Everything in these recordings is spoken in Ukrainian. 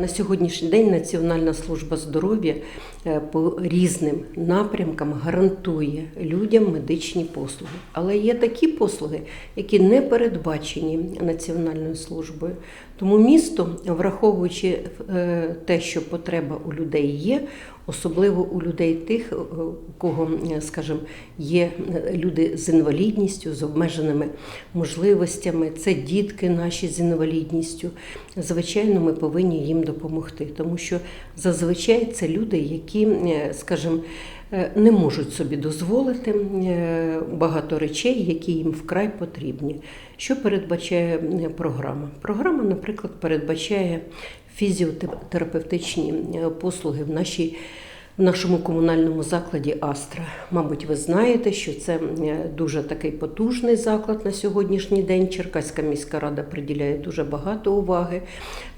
На сьогоднішній день Національна служба здоров'я е, по різним напрямкам гарантує людям медичні послуги. Але є такі послуги, які не передбачені Національною службою. Тому місто, враховуючи е, те, що потреба у людей є, особливо у людей тих, е, у кого, е, скажімо, є е, люди з інвалідністю, з обмеженими можливостями, це дітки наші з інвалідністю. Звичайно, ми повинні їм допомогти, тому що зазвичай це люди, які, е, скажімо, е, не можуть собі дозволити е, багато речей, які їм вкрай потрібні. Що передбачає е, програма? Програма, наприклад, передбачає фізіотерапевтичні е, послуги в нашій. В нашому комунальному закладі Астра. Мабуть, ви знаєте, що це е, дуже такий потужний заклад на сьогоднішній день. Черкаська міська рада приділяє дуже багато уваги.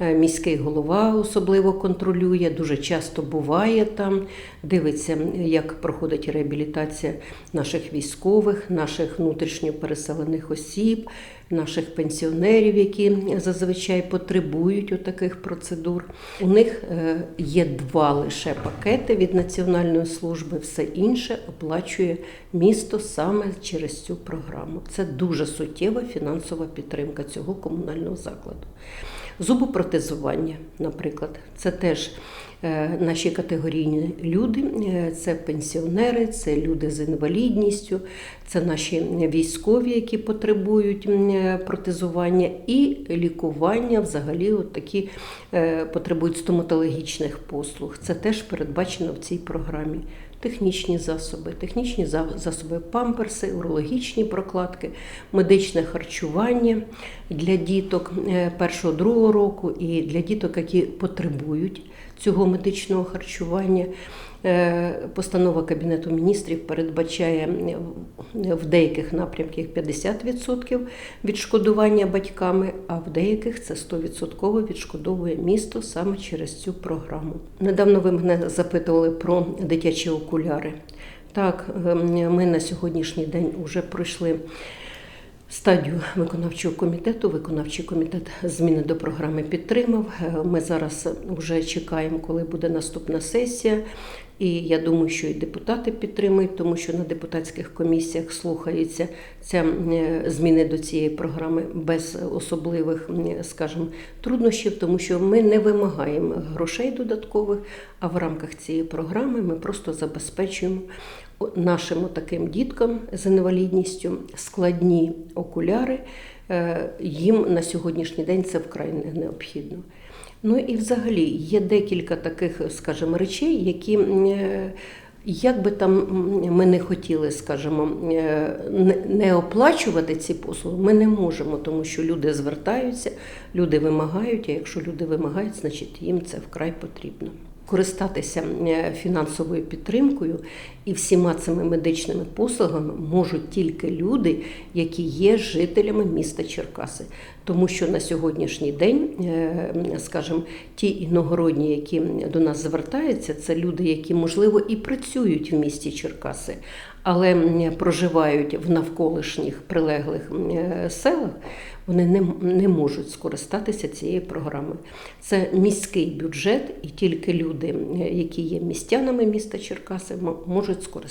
Е, Міський голова особливо контролює, дуже часто буває там, дивиться, як проходить реабілітація наших військових, наших внутрішньо переселених осіб, наших пенсіонерів, які зазвичай потребують таких процедур. У них е, є два лише пакети від Національної служби, все інше оплачує місто саме через цю програму. Це дуже суттєва фінансова підтримка цього комунального закладу. Зубопротезування, наприклад, це теж наші категорійні люди, е, це пенсіонери, це люди з інвалідністю, це наші військові, які потребують е, протезування, і лікування взагалі от такі е, потребують стоматологічних послуг. Це теж передбачено в цій програмі. Технічні засоби, технічні засоби памперси, урологічні прокладки, медичне харчування для діток е, першого-другого року і для діток, які потребують цього медичного харчування. Е, Постанова Кабінету міністрів передбачає в деяких напрямках 50% відшкодування батьками, а в деяких це 100% відшкодовує місто саме через цю програму. Недавно ви мене запитували про дитячі окуляри. Так, е, ми на сьогоднішній день вже пройшли стадію виконавчого комітету. Виконавчий комітет зміни до програми підтримав. Е, Ми зараз вже чекаємо, коли буде наступна сесія. І я думаю, що і депутати підтримують, тому що на депутатських комісіях слухаються ця е, зміни до цієї програми без особливих, е, скажімо, труднощів, тому що ми не вимагаємо грошей додаткових, а в рамках цієї програми ми просто забезпечуємо нашим таким діткам з інвалідністю складні окуляри. Е, Їм на сьогоднішній день це вкрай не- необхідно. Ну і взагалі є декілька таких, скажімо, речей, які. е, Як би там ми не хотіли, скажімо, е, не оплачувати ці послуги, ми не можемо, тому що люди звертаються, люди вимагають, а якщо люди вимагають, значить їм це вкрай потрібно. Користатися е, фінансовою підтримкою і всіма цими медичними послугами можуть тільки люди, які є жителями міста Черкаси. Тому що на сьогоднішній день, е, скажімо, ті іногородні, які до нас звертаються, це люди, які, можливо, і працюють в місті Черкаси, але проживають в навколишніх прилеглих е, селах, вони не, не можуть скористатися цією програмою. Це міський бюджет, і тільки люди, е, які є містянами міста Черкаси, можуть скористатися.